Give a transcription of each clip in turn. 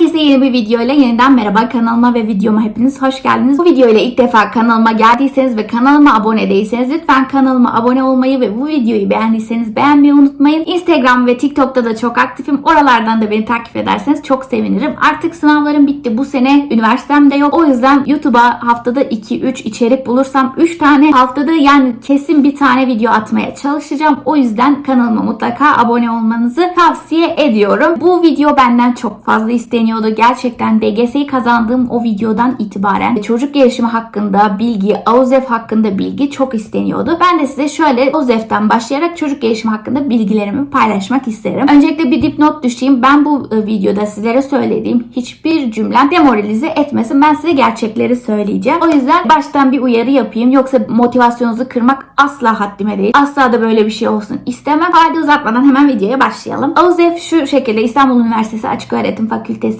Herkese yeni bir video ile yeniden merhaba kanalıma ve videoma hepiniz hoş geldiniz. Bu video ile ilk defa kanalıma geldiyseniz ve kanalıma abone değilseniz lütfen kanalıma abone olmayı ve bu videoyu beğendiyseniz beğenmeyi unutmayın. Instagram ve TikTok'ta da çok aktifim. Oralardan da beni takip ederseniz çok sevinirim. Artık sınavlarım bitti. Bu sene üniversitem de yok. O yüzden YouTube'a haftada 2-3 içerik bulursam 3 tane haftada yani kesin bir tane video atmaya çalışacağım. O yüzden kanalıma mutlaka abone olmanızı tavsiye ediyorum. Bu video benden çok fazla isteniyordu. Gerçekten DGS'yi kazandığım o videodan itibaren çocuk gelişimi hakkında bilgi, AUZEF hakkında bilgi çok isteniyordu. Ben de size şöyle AUZEF'ten başlayarak çocuk gelişimi hakkında bilgilerimi paylaşmak isterim. Öncelikle bir dipnot düşeyim. Ben bu e, videoda sizlere söylediğim hiçbir cümlem demoralize etmesin. Ben size gerçekleri söyleyeceğim. O yüzden baştan bir uyarı yapayım. Yoksa motivasyonunuzu kırmak asla haddime değil. Asla da böyle bir şey olsun istemem. Hadi uzatmadan hemen videoya başlayalım. AUZEF şu şekilde İstanbul Üniversitesi Açık Öğretim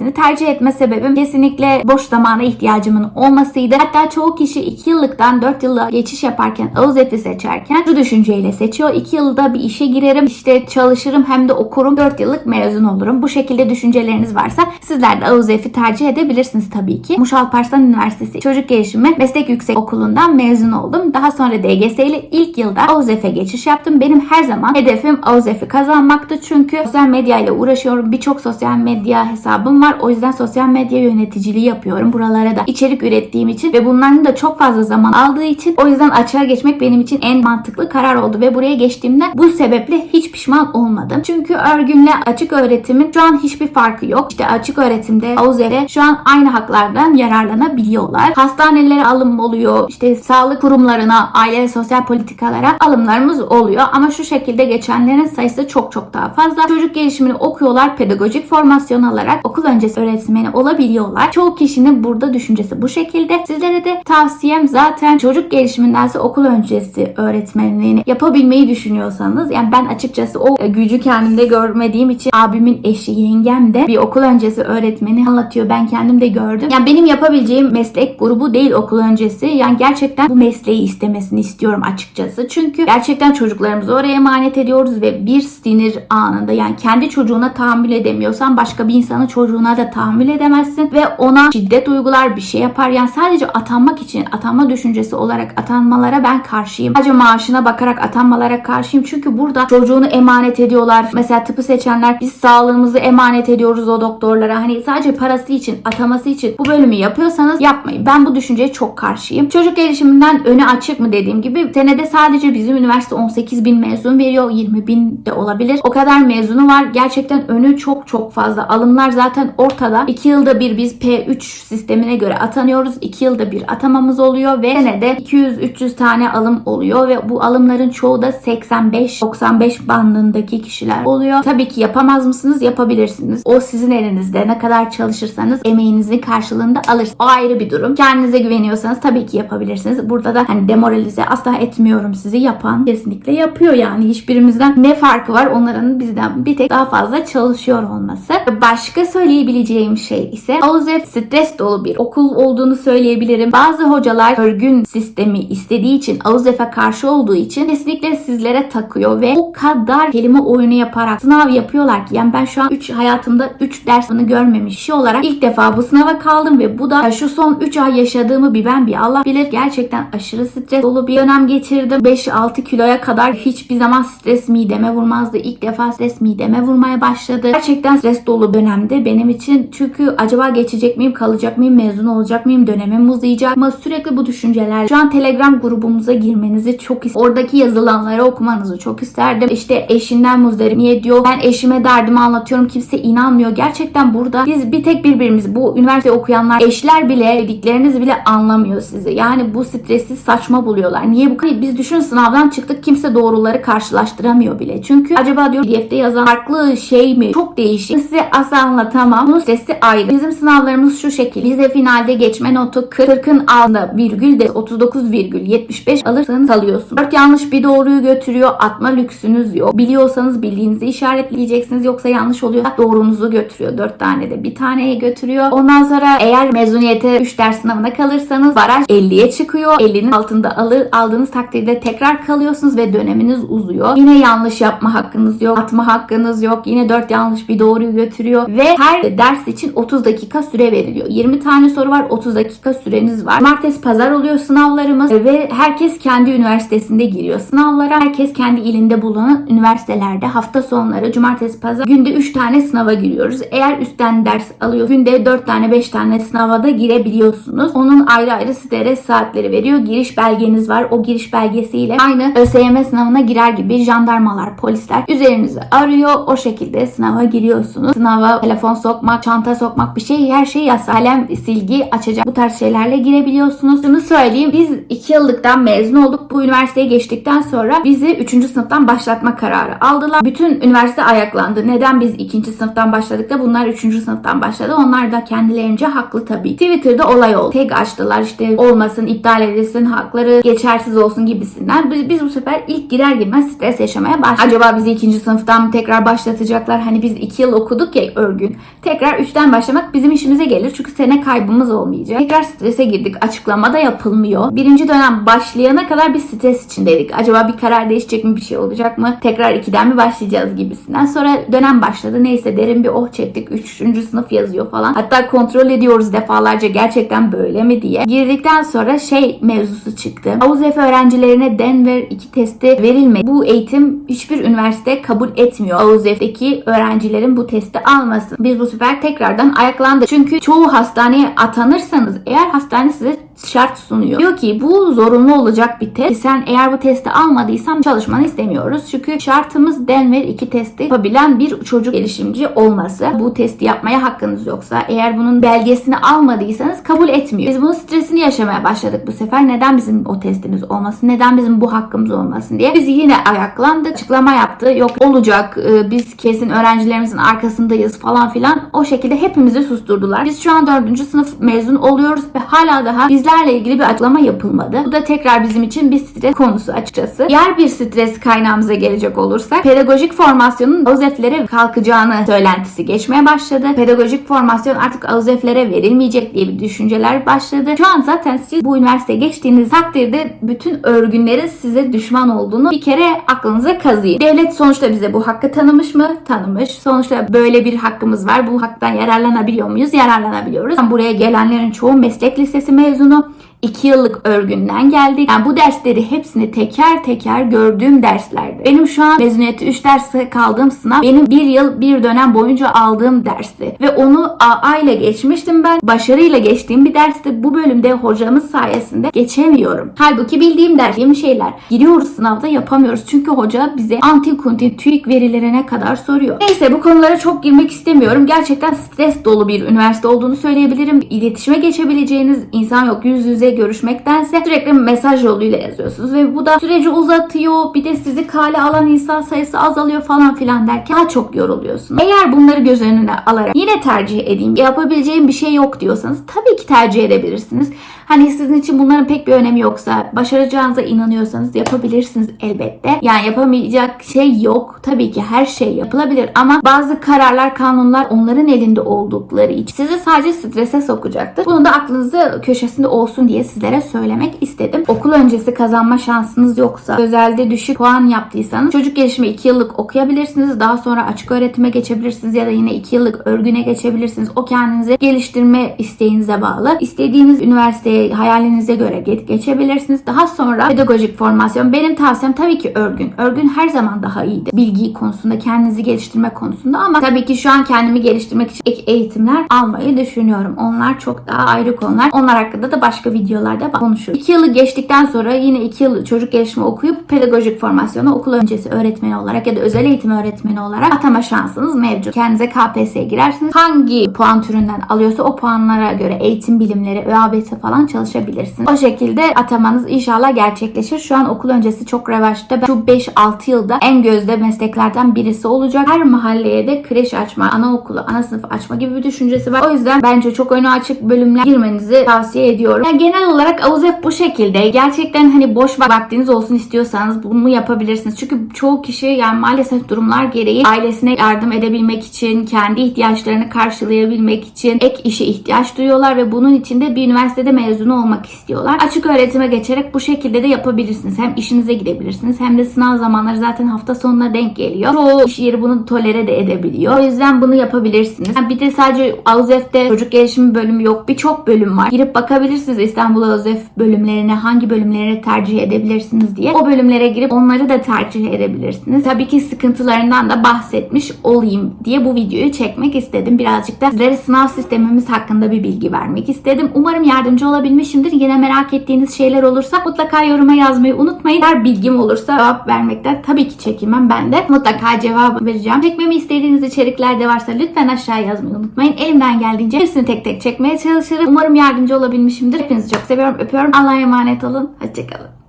Fakültesini tercih etme sebebim kesinlikle boş zamana ihtiyacımın olmasıydı. Hatta çoğu kişi 2 yıllıktan 4 yıla geçiş yaparken AUZEF'i seçerken şu düşünceyle seçiyor. 2 yılda bir işe girerim, işte çalışırım hem de okurum. 4 yıllık mezun olurum. Bu şekilde düşünceleriniz varsa sizler de AUZEF'i tercih edebilirsiniz tabii ki. Muş Alparslan Üniversitesi Çocuk Gelişimi Meslek Yüksek Okulu'ndan mezun oldum. Daha sonra DGS ile ilk yılda AUZEF'e geçiş yaptım. Benim her zaman hedefim AUZEF'i kazanmaktı. Çünkü sosyal medya ile uğraşıyorum. Birçok sosyal medya hesabım var. O yüzden sosyal medya yöneticiliği yapıyorum. Buralara da içerik ürettiğim için ve bunların da çok fazla zaman aldığı için o yüzden açığa geçmek benim için en mantıklı karar oldu ve buraya geçtiğimde bu sebeple hiç pişman olmadım. Çünkü örgünle açık öğretimin şu an hiçbir farkı yok. İşte açık öğretimde AUZEF'e şu an aynı haklardan yararlanabiliyorlar. Hastanelere alım oluyor. İşte sağlık kurumlarına, aile ve sosyal politikalara alımlarımız oluyor. Ama şu şekilde geçenlerin sayısı çok çok daha fazla. Çocuk gelişimini okuyorlar. Pedagojik formasyon alarak okul öncesi öğretmeni olabiliyorlar. Çoğu kişinin burada düşüncesi bu şekilde. Sizlere de tavsiyem zaten çocuk gelişimindense okul öncesi öğretmenliğini yapabilmeyi düşünüyorsanız yani ben açıkçası o gücü kendimde görmediğim için abimin eşi yengem de bir okul öncesi öğretmeni anlatıyor. Ben kendim de gördüm. Yani benim yapabileceğim meslek grubu değil okul öncesi. Yani gerçekten bu mesleği istemesini istiyorum açıkçası. Çünkü gerçekten çocuklarımızı oraya emanet ediyoruz ve bir sinir anında yani kendi çocuğuna tahammül edemiyorsan başka bir insanın çocuğuna da tahammül edemezsin ve ona şiddet uygular bir şey yapar. Yani sadece atanmak için atanma düşüncesi olarak atanmalara ben karşıyım. Sadece maaşına bakarak atanmalara karşıyım. Çünkü burada çocuğunu emanet ediyorlar. Mesela tıpı seçenler biz sağlığımızı emanet ediyoruz o doktorlara. Hani sadece parası için, ataması için bu bölümü yapıyorsanız yapmayın. Ben bu düşünceye çok karşıyım. Çocuk gelişiminden öne açık mı dediğim gibi senede sadece bizim üniversite 18 bin mezun veriyor. 20 bin de olabilir. O kadar mezunu var. Gerçekten önü çok çok fazla. Alımlar zaten ortada. 2 yılda bir biz P3 sistemine göre atanıyoruz. 2 yılda bir atamamız oluyor ve senede 200-300 tane alım oluyor ve bu alımların çoğu da 85-95 bandındaki kişiler oluyor. Tabii ki yapamaz mısınız? Yapabilirsiniz. O sizin elinizde. Ne kadar çalışırsanız emeğinizin karşılığında alırsınız. O ayrı bir durum. Kendinize güveniyorsanız tabii ki yapabilirsiniz. Burada da hani demoralize asla etmiyorum sizi. Yapan kesinlikle yapıyor yani. Hiçbirimizden ne farkı var? Onların bizden bir tek daha fazla çalışıyor olması. Başka söyleyebileceğim şey ise AUZEF stres dolu bir okul olduğunu söyleyebilirim. Bazı hocalar örgün sistemi istediği için AUZEF'e karşı olduğu için kesinlikle sizlere takıyor ve o kadar kelime oyunu yaparak sınav yapıyorlar ki yani ben şu an 3 hayatımda 3 dersini görmemiş kişi olarak ilk defa bu sınava kaldım ve bu da şu son 3 ay yaşadığımı bir ben bir Allah bilir. Gerçekten aşırı stres dolu bir dönem geçirdim. 5-6 kiloya kadar hiçbir zaman stres mideme vurmazdı. İlk defa stres mideme vurmaya başladı. Gerçekten stres dolu dönemde benim için. Çünkü acaba geçecek miyim, kalacak mıyım, mezun olacak mıyım, dönemim uzayacak mı? Sürekli bu düşünceler. Şu an Telegram grubumuza girmenizi çok istedim. Oradaki yazılanları okumanızı çok isterdim. İşte eşinden muzdarip. Niye diyor? Ben eşime derdimi anlatıyorum. Kimse inanmıyor. Gerçekten burada biz bir tek birbirimiz bu üniversite okuyanlar eşler bile dedikleriniz bile anlamıyor sizi. Yani bu stresi saçma buluyorlar. Niye bu kadar? Biz düşün sınavdan çıktık kimse doğruları karşılaştıramıyor bile. Çünkü acaba diyor PDF'de yazan farklı şey mi? Çok değişik. Size asla anlatamam. Bunun stresi ayrı. Bizim sınavlarımız şu şekil. Vize finalde geçme notu 40'ın altında virgül de 39,75 alırsanız alıyorsun. 4 yanlış bir doğruyu götürüyor. Atma lüksünüz yok. Biliyorsanız bildiğinizi işaretleyeceksiniz. Yoksa yanlış oluyor. Doğrunuzu götürüyor. 4 tane de bir taneye götürüyor. Ondan sonra eğer mezuniyete 3 ders sınavına kalırsanız baraj 50'ye çıkıyor. 50'nin altında alır, aldığınız takdirde tekrar kalıyorsunuz ve döneminiz uzuyor. Yine yanlış yapma hakkınız yok. Atma hakkınız yok. Yine 4 yanlış bir doğruyu götürüyor ve her ders için 30 dakika süre veriliyor. 20 tane soru var 30 dakika süreniz var. Martesi pazar oluyor sınavlarımız ve herkes kendi üniversitesinde giriyor sınavlara. Herkes kendi ilinde bulunan üniversitelerde hafta sonları cumartesi pazar günde 3 tane sınava giriyoruz. Eğer üstten ders alıyor günde 4 tane 5 tane sınava da girebiliyorsunuz. Onun ayrı ayrı stres saatleri veriyor. Giriş belgeniz var. O giriş belgesiyle aynı ÖSYM sınavına girer gibi jandarmalar, polisler üzerinizi arıyor. O şekilde sınava giriyorsunuz. Sınava telefon sokmak, çanta sokmak bir şey her şey yasak. Kalem, silgi açacak bu tarz şeylerle girebiliyorsunuz. Şunu söyleyeyim. Biz 2 yıllıktan mezun olduk. Bu üniversiteye geçtikten sonra bizi 3. sınıftan başlatma kararı aldılar. Bütün üniversite ayaklandı. Neden biz 2. sınıftan başladık da bunlar 3. sınıftan başladı. Onlar da kendilerince haklı tabii. Twitter'da olay oldu. Tag açtılar işte olmasın, iptal edilsin, hakları geçersiz olsun gibisinden. Biz, biz bu sefer ilk girer girmez stres yaşamaya başladık. Acaba bizi 2. sınıftan tekrar başlatacaklar? Hani biz 2 yıl okuduk ya örgün. Tekrar 3'ten başlamak bizim işimize gelir. Çünkü sene kaybımız olmayacak. Tekrar strese girdik. Açıklama da yapılmıyor. Birinci dönem başlayana kadar bir stres içindeydik. Acaba bir karar değişecek mi? Bir şey olacak mı? Tekrar 2'den mi başlayacağız gibisinden. Sonra dönem başladı. Neyse derin bir oh çektik. 3. sınıf yazıyor falan. Hatta kontrol ediyoruz defalarca gerçekten böyle mi diye. Girdikten sonra şey mevzusu çıktı. AUZEF öğrencilerine Denver 2 testi verilmedi. Bu eğitim hiçbir üniversite kabul etmiyor. AUZEF'teki öğrencilerin bu testi almasın. Biz bu sefer tekrardan ayaklandık. Çünkü çoğu hastaneye atanırsanız eğer hastane size şart sunuyor. Diyor ki bu zorunlu olacak bir test. Sen eğer bu testi almadıysan çalışmanı istemiyoruz. Çünkü şartımız Denver 2 testi yapabilen bir çocuk gelişimci olması. Bu testi yapmaya hakkınız yoksa eğer bunun belgesini almadıysanız kabul etmiyor. Biz bunun stresini yaşamaya başladık bu sefer. Neden bizim o testimiz olmasın? Neden bizim bu hakkımız olmasın diye. Biz yine ayaklandık. Açıklama yaptı. Yok olacak. e, Biz kesin öğrencilerimizin arkasındayız falan filan. O şekilde hepimizi susturdular. Biz şu an 4. sınıf mezun oluyoruz ve hala daha bizlerle ilgili bir açıklama yapılmadı. Bu da tekrar bizim için bir stres konusu açıkçası. Diğer bir stres kaynağımıza gelecek olursak pedagojik formasyonun AUZEF'lere kalkacağını söylentisi geçmeye başladı. Pedagojik formasyon artık AUZEF'lere verilmeyecek diye bir düşünceler başladı. Şu an zaten siz bu üniversiteye geçtiğiniz takdirde bütün örgünlerin size düşman olduğunu bir kere aklınıza kazıyın. Devlet sonuçta bize bu hakkı tanımış mı? Tanımış. Sonuçta böyle bir hakkımız var. Bu haktan yararlanabiliyor muyuz? Yararlanabiliyoruz. Buraya gelenlerin çoğu meslek lisesi mezunu. no 2 yıllık örgünden geldik. Yani bu dersleri hepsini teker teker gördüğüm derslerdi. Benim şu an mezuniyeti 3 derse kaldığım sınav benim 1 yıl bir dönem boyunca aldığım dersti. Ve onu AA ile geçmiştim ben. Başarıyla geçtiğim bir dersti. Bu bölümde hocamız sayesinde geçemiyorum. Halbuki bildiğim ders, bildiğim şeyler. Giriyoruz sınavda yapamıyoruz. Çünkü hoca bize antin kuntin TÜİK verilerine kadar soruyor. Neyse bu konulara çok girmek istemiyorum. Gerçekten stres dolu bir üniversite olduğunu söyleyebilirim. İletişime geçebileceğiniz insan yok. Yüz yüze görüşmektense sürekli mesaj yoluyla yazıyorsunuz ve bu da süreci uzatıyor. Bir de sizi kale alan insan sayısı azalıyor falan filan derken daha çok yoruluyorsunuz. Eğer bunları göz önüne alarak yine tercih edeyim, yapabileceğim bir şey yok diyorsanız tabii ki tercih edebilirsiniz. Hani sizin için bunların pek bir önemi yoksa, başaracağınıza inanıyorsanız yapabilirsiniz elbette. Yani yapamayacak şey yok. Tabii ki her şey yapılabilir ama bazı kararlar, kanunlar onların elinde oldukları için sizi sadece strese sokacaktır. Bunu da aklınızda köşesinde olsun diye sizlere söylemek istedim. Okul öncesi kazanma şansınız yoksa, özelde düşük puan yaptıysanız çocuk gelişimi 2 yıllık okuyabilirsiniz. Daha sonra açık öğretime geçebilirsiniz ya da yine 2 yıllık örgüne geçebilirsiniz. O kendinizi geliştirme isteğinize bağlı. İstediğiniz üniversiteye hayalinize göre ge- geçebilirsiniz. Daha sonra pedagojik formasyon. Benim tavsiyem tabii ki örgün. Örgün her zaman daha iyidir. Bilgi konusunda, kendinizi geliştirme konusunda ama tabii ki şu an kendimi geliştirmek için ek eğitimler almayı düşünüyorum. Onlar çok daha ayrı konular. Onlar hakkında da başka videolarda konuşuruz. 2 yılı geçtikten sonra yine 2 yıl çocuk gelişimi okuyup pedagojik formasyona okul öncesi öğretmeni olarak ya da özel eğitim öğretmeni olarak atama şansınız mevcut. Kendinize KPSS'ye girersiniz. Hangi puan türünden alıyorsa o puanlara göre eğitim bilimleri, ÖABT falan çalışabilirsiniz. O şekilde atamanız inşallah gerçekleşir. Şu an okul öncesi çok revaçta. Şu 5-6 yılda en gözde mesleklerden birisi olacak. Her mahalleye de kreş açma, anaokulu, ana sınıf açma gibi bir düşüncesi var. O yüzden bence çok önü açık bölümler girmenizi tavsiye ediyorum. Yani genel Genel olarak AUZEF bu şekilde. Gerçekten hani boş vaktiniz olsun istiyorsanız bunu yapabilirsiniz. Çünkü çoğu kişi yani maalesef durumlar gereği ailesine yardım edebilmek için, kendi ihtiyaçlarını karşılayabilmek için ek işe ihtiyaç duyuyorlar ve bunun için de bir üniversitede mezunu olmak istiyorlar. Açık öğretime geçerek bu şekilde de yapabilirsiniz. Hem işinize gidebilirsiniz hem de sınav zamanları zaten hafta sonuna denk geliyor. Çoğu iş yeri bunu tolere de edebiliyor. O yüzden bunu yapabilirsiniz. Bir de sadece AUZEF'te çocuk gelişimi bölümü yok. Birçok bölüm var. Girip bakabilirsiniz İstanbul AUZEF bölümlerine hangi bölümleri tercih edebilirsiniz diye. O bölümlere girip onları da tercih edebilirsiniz. Tabii ki sıkıntılarından da bahsetmiş olayım diye bu videoyu çekmek istedim. Birazcık da sizlere sınav sistemimiz hakkında bir bilgi vermek istedim. Umarım yardımcı olabilmişimdir. Yine merak ettiğiniz şeyler olursa mutlaka yoruma yazmayı unutmayın. Her bilgim olursa cevap vermekten tabii ki çekinmem ben de. Mutlaka cevap vereceğim. Çekmemi istediğiniz içerikler de varsa lütfen aşağıya yazmayı unutmayın. Elimden geldiğince hepsini tek tek çekmeye çalışırım. Umarım yardımcı olabilmişimdir. Çok seviyorum, öpüyorum. Allah'a emanet olun. Hoşçakalın.